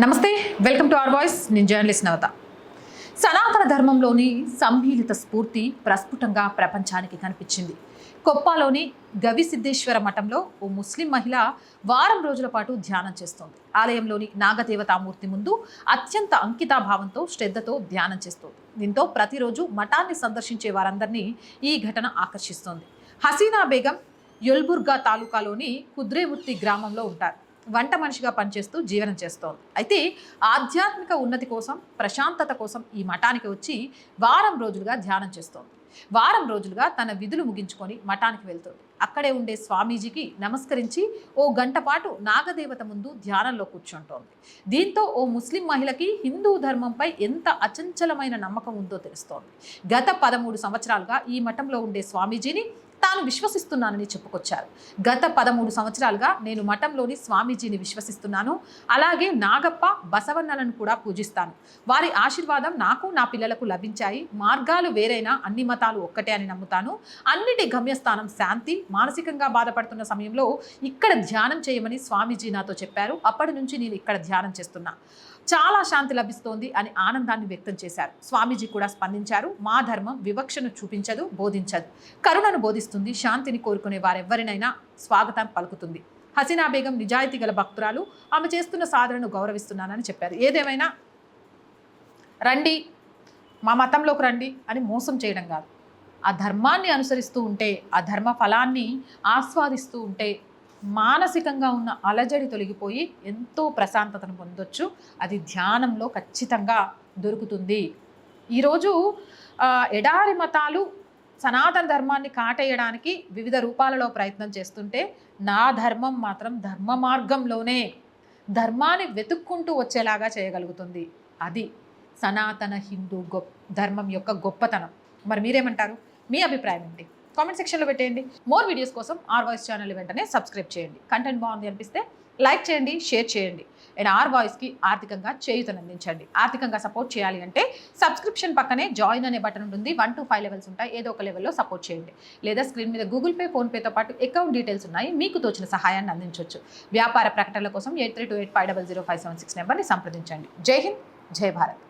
నమస్తే welcome to our voice. నేను journalist నవత. సనాతన ధర్మంలోని సంమీలిత స్ఫూర్తి ప్రస్ఫుటంగా ప్రపంచానికి కనిపించింది. కొప్పాలోని గవిసిద్ధేశ్వర మఠంలో ఓ ముస్లిం మహిళ వారం రోజుల పాటు ధ్యానం చేస్తోంది. ఆలయంలోని నాగదేవతామూర్తి ముందు అత్యంత అంకితాభావంతో శ్రద్ధతో ధ్యానం చేస్తోంది. దీంతో ప్రతిరోజు మఠాన్ని సందర్శించే వారందరినీ ఈ ఘటన ఆకర్షిస్తోంది. హసీనా బేగం యొల్బుర్గా తాలూకాలోని కుద్రేముర్తి గ్రామంలో ఉంటారు. వంట మనిషిగా పనిచేస్తూ జీవనం చేస్తోంది. అయితే ఆధ్యాత్మిక ఉన్నతి కోసం ప్రశాంతత కోసం ఈ మఠానికి వచ్చి వారం రోజులుగా ధ్యానం చేస్తోంది. వారం రోజులుగా తన విధులు ముగించుకొని మఠానికి వెళ్తుంది. అక్కడే ఉండే స్వామీజీకి నమస్కరించి ఓ గంట పాటు నాగదేవత ముందు ధ్యానంలో కూర్చుంటోంది. దీంతో ఓ ముస్లిం మహిళకి హిందూ ధర్మంపై ఎంత అచంచలమైన నమ్మకం ఉందో తెలుస్తోంది. గత పదమూడు సంవత్సరాలుగా ఈ మఠంలో ఉండే స్వామీజీని తాను విశ్వసిస్తున్నానని చెప్పుకొచ్చారు. గత పదమూడు సంవత్సరాలుగా నేను మఠంలోని స్వామీజీని విశ్వసిస్తున్నాను. అలాగే నాగప్ప బసవన్నలను కూడా పూజిస్తాను. వారి ఆశీర్వాదం నాకు నా పిల్లలకు లభించాయి. మార్గాలు వేరైనా అన్ని మతాలు ఒక్కటే అని నమ్ముతాను. అన్నిటి గమ్యస్థానం శాంతి. మానసికంగా బాధపడుతున్న సమయంలో ఇక్కడ ధ్యానం చేయమని స్వామీజీ నాతో చెప్పారు. అప్పటి నుంచి నేను ఇక్కడ ధ్యానం చేస్తున్నా. చాలా శాంతి లభిస్తోంది అని ఆనందాన్ని వ్యక్తం చేశారు. స్వామీజీ కూడా స్పందించారు. మా ధర్మం వివక్షను చూపించదు బోధించదు. కరుణను బోధిస్తుంది శాంతిని కోరుకునే వారెవ్వరినైనా స్వాగతం పలుకుతుంది. హసీనా బేగం నిజాయితీ గల భక్తురాలు. ఆమె చేస్తున్న సాధనను గౌరవిస్తున్నానని చెప్పారు. ఏదేమైనా? రండి. మా మతంలోకి రండి అని మోసం చేయడం కాదు. ఆ ధర్మాన్ని అనుసరిస్తూ ఉంటే ఆ ధర్మ ఫలాన్ని ఆస్వాదిస్తూ ఉంటే మానసికంగా ఉన్న అలజడి తొలగిపోయి ఎంతో ప్రశాంతతను పొందొచ్చు. అది ధ్యానంలో ఖచ్చితంగా దొరుకుతుంది. ఈరోజు ఎడారి మతాలు సనాతన ధర్మాన్ని కాటేయడానికి వివిధ రూపాలలో ప్రయత్నం చేస్తుంటే నా ధర్మం మాత్రం ధర్మ మార్గంలోనే ధర్మాన్ని వెతుక్కుంటూ వచ్చేలాగా చేయగలుగుతుంది. అది సనాతన హిందూ గొప్ప ధర్మం యొక్క గొప్పతనం. మరి మీరేమంటారు? మీ అభిప్రాయం ఏంటి? కామెంట్ సెక్షన్లో పెట్టేయండి. మోర్ వీడియోస్ కోసం ఆర్ వాయిస్ ఛానల్ వెంటనే సబ్స్క్రైబ్ చేయండి. కంటెంట్ బాగుంది అనిపిస్తే లైక్ చేయండి షేర్ చేయండి. అండ్ ఆర్ వాయిస్కి ఆర్థికంగా చేయుతనందించండి. ఆర్థికంగా సపోర్ట్ చేయాలి అంటే సబ్స్క్రిప్షన్ పక్కనే జాయిన్ అనే బటన్ ఉంటుంది. వన్ టు ఫైవ్ లెవెల్స్ ఉంటాయి. ఏదో ఒక లెవెల్లో సపోర్ట్ చేయండి. లేదా స్క్రీన్ మీద గూగుల్ పే ఫోన్పేతో పాటు అకౌంట్ డీటెయిల్స్ ఉన్నాయి. మీకు తోచిన సహాయాన్ని అందించవచ్చు. వ్యాపార ప్రకటనల కోసం eight three two eight five double zero five seven six నెంబర్ని సంప్రదించండి. జై హింద్ జై భారత్.